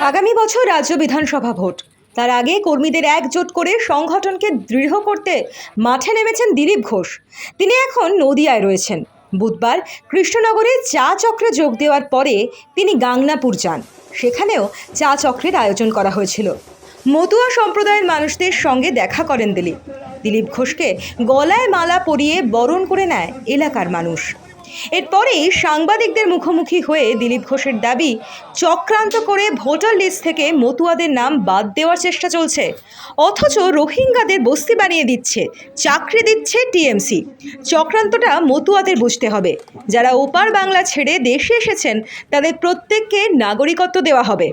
আগামী বছর রাজ্য বিধানসভা ভোট। তার আগে কর্মীদের একজোট করে সংগঠনকে দৃঢ় করতে মাঠে নেমেছেন দিলীপ ঘোষ। তিনি এখন নদিয়ায় রয়েছেন। বুধবার কৃষ্ণনগরে চা চক্রে যোগ দেওয়ার পরে তিনি গাংনাপুর যান। সেখানেও চা চক্রের আয়োজন করা হয়েছিল। মতুয়া সম্প্রদায়ের মানুষদের সঙ্গে দেখা করেন দিলীপ। দিলীপ ঘোষকে গলায় মালা পরিয়ে বরণ করে নেয় এলাকার মানুষ। এরপরেই সাংবাদিকদের মুখোমুখি হয়ে দিলীপ ঘোষের দাবি, চক্রান্ত করে ভোটার লিস্ট থেকে মতুয়াদের নাম বাদ দেওয়ার চেষ্টা চলছে। অথচ রোহিঙ্গাদের বস্তি বানিয়ে দিচ্ছে, চাকরি দিচ্ছে টিএমসি। চক্রান্তটা মতুয়াদের বুঝতে হবে। যারা ওপার বাংলা ছেড়ে দেশে এসেছেন, তাদের প্রত্যেককে নাগরিকত্ব দেওয়া হবে।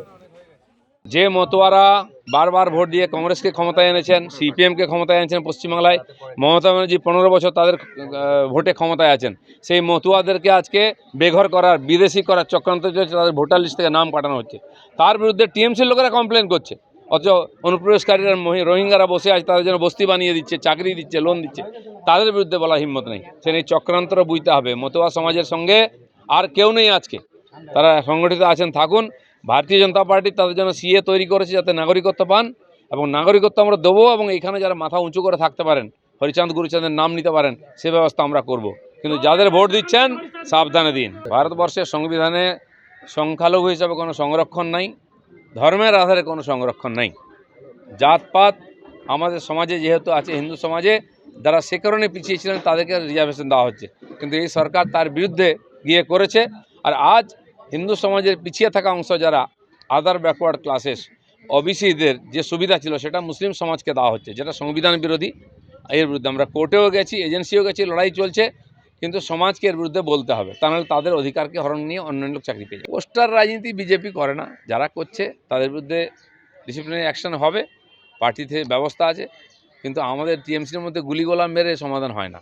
যে মতোয়ারা বারবার ভোট দিয়ে কংগ্রেসকে ক্ষমতায় এনেছেন, সিপিএমকে ক্ষমতায় এনেছেন পশ্চিমবাংলায়। মমতা ব্যানার্জি পনেরো বছর তাদের ভোটে ক্ষমতায় আছেন। সেই মতুয়াদেরকে আজকে বেঘর করার, বিদেশি করার চক্রান্ত চলছে, তাদের ভোটার লিস্ট থেকে নাম কাটানো হচ্ছে। তার বিরুদ্ধে টিএমসির লোকেরা কমপ্লেন করছে। অথচ অনুপ্রবেশকারীরা রোহিঙ্গারা বসে আছে, তাদের জন্য বস্তি বানিয়ে দিচ্ছে, চাকরি দিচ্ছে লোন দিচ্ছে। তাদের বিরুদ্ধে বলা হিম্মত নেই। সে এই চক্রান্তটা বুঝতে হবে। মতুয়া সমাজের সঙ্গে আর কেউ নেই আজকে। তারা সংগঠিত আছেন, থাকুন। ভারতীয় জনতা পার্টি তাদের জন্য সিএ তৈরি করেছে যাতে নাগরিকত্ব পান এবং নাগরিকত্ব আমরা দেবো এবং এখানে যারা মাথা উঁচু করে থাকতে পারেন, হরিচাঁদ গুরুচাঁদের নাম নিতে পারেন, সে ব্যবস্থা আমরা করব। কিন্তু যাদের ভোট দিচ্ছেন, সাবধানে দিন। ভারতবর্ষের সংবিধানে সংখ্যালঘু হিসাবে কোনো সংরক্ষণ নাই, ধর্মের আধারে কোনো সংরক্ষণ নাই। জাতপাত আমাদের সমাজে যেহেতু আছে, হিন্দু সমাজে যারা সে কারণে পিছিয়ে ছিলেন, তাদেরকে রিজার্ভেশন দেওয়া হচ্ছে। কিন্তু এই সরকার তার বিরুদ্ধে গিয়ে করেছে। আর আজ হিন্দু সমাজের পিছিয়ে থাকা অংশ যারা আদার ব্যাকওয়ার্ড ক্লাসেস ওবিসিদের যে সুবিধা ছিল সেটা মুসলিম সমাজকে দেওয়া হচ্ছে, যেটা সংবিধান বিরোধী, এর বিরুদ্ধে। আমরা কোর্টেও গেছি এজেন্সিও গেছি, লড়াই চলছে, কিন্তু সমাজকে এর বিরুদ্ধে বলতে হবে। তা নাহলে তাদের অধিকারকে হরণ নিয়ে অন্য লোক চাকরি পেয়ে যাবে। পোস্টার রাজনীতি বিজেপি করে না, যারা করছে তাদের বিরুদ্ধে ডিসিপ্লিনারি অ্যাকশন হবে, পার্টিতে ব্যবস্থা আছে, কিন্তু আমাদের টিএমসির মধ্যে গুলিগোলা মেরে সমাধান হয় না।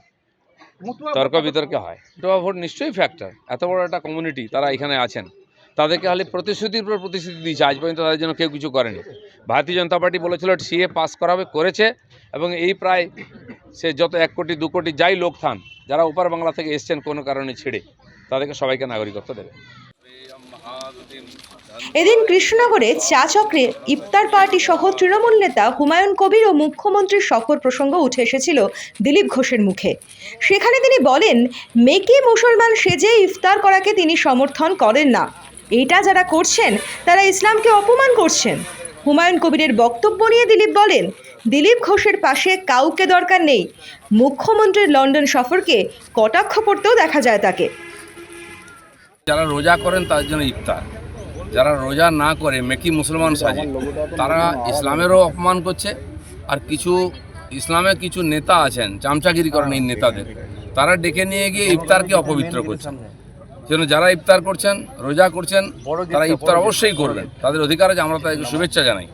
তর্ক বিতর্কে হয়। টোয়া ভোট নিশ্চয়ই ফ্যাক্টর এত বড় একটা কমিউনিটি তারা এখানে আছেন। তাদেরকে খালি প্রতিশ্রুতির পর প্রতিশ্রুতি দিয়েছে। আজ পর্যন্ত তাদের জন্য কেউ কিছু করেনি। ভারতীয় জনতা পার্টি বলেছিল সিএ পাস করাবে করেছে। এবং এই প্রায় সে যত এক কোটি দু কোটি যাই লোক থান যারা ওপার বাংলা থেকে এসছেন কোনো কারণে ছেড়ে তাদেরকে সবাইকে নাগরিকত্ব দেবে। এদিন কৃষ্ণনগরে চা চক্রে ইফতার পার্টি সহ তৃণমূল নেতা হুমায়ুন কবির ও মুখ্যমন্ত্রীর সফর প্রসঙ্গ উঠে এসেছিল দিলীপ ঘোষের মুখে। সেখানে তিনি বলেন, মেকি মুসলমান সেজে ইফতার করাকে তিনি সমর্থন করেন না। এটা যারা করছেন, তারা ইসলামকে অপমান করছেন। হুমায়ুন কবিরের বক্তব্য নিয়ে দিলীপ বলেন, দিলীপ ঘোষের পাশে কাউকে দরকার নেই। মুখ্যমন্ত্রীর লন্ডন সফরকে কটাক্ষ করতেও দেখা যায় তাকে। যারা রোজা করেন, তাদের জন্য ইফতার। যারা রোজা না করে মেকি মুসলমান সাজে তারা ইসলামেরও অপমান করছে আর কিছু ইসলামে কিছু নেতা আছেন চামচাগিরি করেন এই নেতাদের তারা ডেকে নিয়ে গিয়ে ইফতারকে অপবিত্র করছেন যেন যারা ইফতার করছেন রোজা করছেন তারা ইফতার অবশ্যই করবেন। তাদের অধিকার আছে আমরা তাদেরকে শুভেচ্ছা জানাই।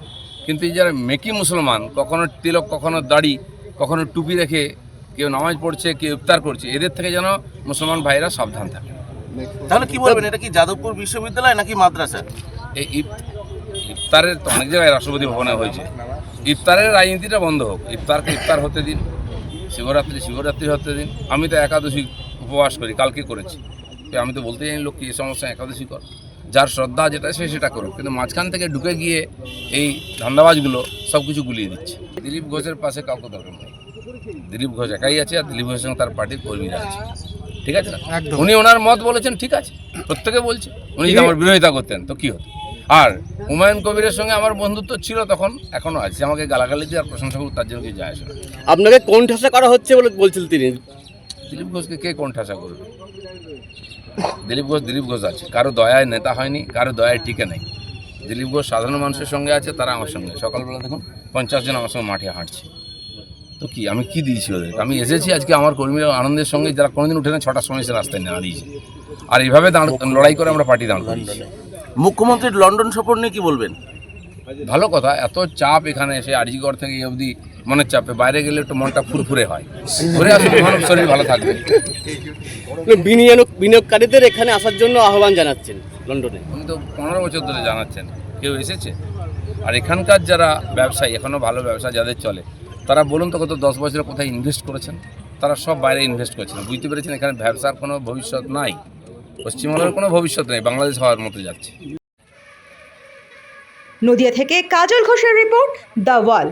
কিন্তু এই যারা মেকি মুসলমান কখনো তিলক কখনো দাড়ি কখনো টুপি রেখে কেউ নামাজ পড়ছে কেউ ইফতার করছে এদের থেকে যেন মুসলমান ভাইরা সাবধান থাকে। তাহলে কি বলবেন এটা কি যাদবপুর বিশ্ববিদ্যালয় নাকি মাদ্রাসা? এই ইফ- ইফতারের তো অনেক জায়গায় রাষ্ট্রপতি ভবনে হয়েছে। ইফতারের রাজনীতিটা বন্ধ হোক। ইফতারকে ইফতার হতে দিন শিবরাত্রি শিবরাত্রি হতে দিন। আমি তো একাদশী উপবাস করি কালকে করেছি। আমি তো বলতে জানি লোক কি এই সমস্যা একাদশী কর। যার শ্রদ্ধা যেটা সে সেটা করুক। কিন্তু মাঝখান থেকে ঢুকে গিয়ে এই ধান্দাবাজগুলো সব কিছু গুলিয়ে দিচ্ছে। দিলীপ ঘোষের পাশে কাউকে দরকার নেই। দিলীপ ঘোষ একাই আছে আর দিলীপ ঘোষের সঙ্গে তার পার্টির কর্মীরা আছে। ঠিক আছে? না উনি ওনার মত বলেছেন ঠিক আছে। প্রত্যেকে বলছে। উনি যদি আমার বিরোধিতা করতেন তো কি হতো? আর হুমায়ুন কবিরের সঙ্গে আমার বন্ধুত্ব ছিল তখন এখনও আছে। আমাকে গালাগালি দিয়ে আর প্রশংসা করুক তার জন্য কিছু যায় আসে আপনাকে কোন ঠাসা করা হচ্ছে বলে বলছিল তিনি? দিলীপ ঘোষকে কে কোন ঠাসা করবে? দিলীপ ঘোষ দিলীপ ঘোষ আছে। কারও দয়ায় নেতা হয়নি কারও দয়ায় টিকে নেই। দিলীপ ঘোষ সাধারণ মানুষের সঙ্গে আছে তারা আমার সঙ্গে। সকালবেলা দেখুন পঞ্চাশ জন আমার সঙ্গে মাঠে হাঁটছে। তো কি আমি কি দিয়েছি ওদের? আমি এসেছি আজকে আমার কর্মীরা আনন্দের সঙ্গে যারা কোনোদিন উঠে না ছটার সময় এসে রাস্তায় দাঁড়িয়েছে আর এইভাবে দাঁড় লড়াই করে আমরা পার্টি দাঁড় করিয়েছি। মুখ্যমন্ত্রীর লন্ডন সফর নিয়ে কি বলবেন? ভালো কথা এত চাপ এখানে এসে আরজিগড় থেকে এই অবধি মনের চাপে বাইরে গেলে একটু মনটা ফুরফুরে হয়। ঘুরে আসলে মানব শরীর ভালো থাকবে। বিনিয়োগ বিনিয়োগকারীদের এখানে আসার জন্য আহ্বান জানাচ্ছেন লন্ডনে। উনি তো পনেরো বছর ধরে জানাচ্ছেন কেউ এসেছে? আর এখানকার যারা ব্যবসায়ী এখনও ভালো ব্যবসা যাদের চলে তারা বলুন তো গত দশ বছরে কোথায় ইনভেস্ট করেছেন? তারা সব বাইরে ইনভেস্ট করেছেন। বুঝতে পেরেছেন এখানে ব্যবসার কোনো ভবিষ্যৎ নাই। পশ্চিমবঙ্গের কোনো ভবিষ্যৎ নেই। বাংলাদেশ হওয়ার মতো যাচ্ছে। নদিয়া থেকে কাজল ঘোষের রিপোর্ট দ্য ওয়াল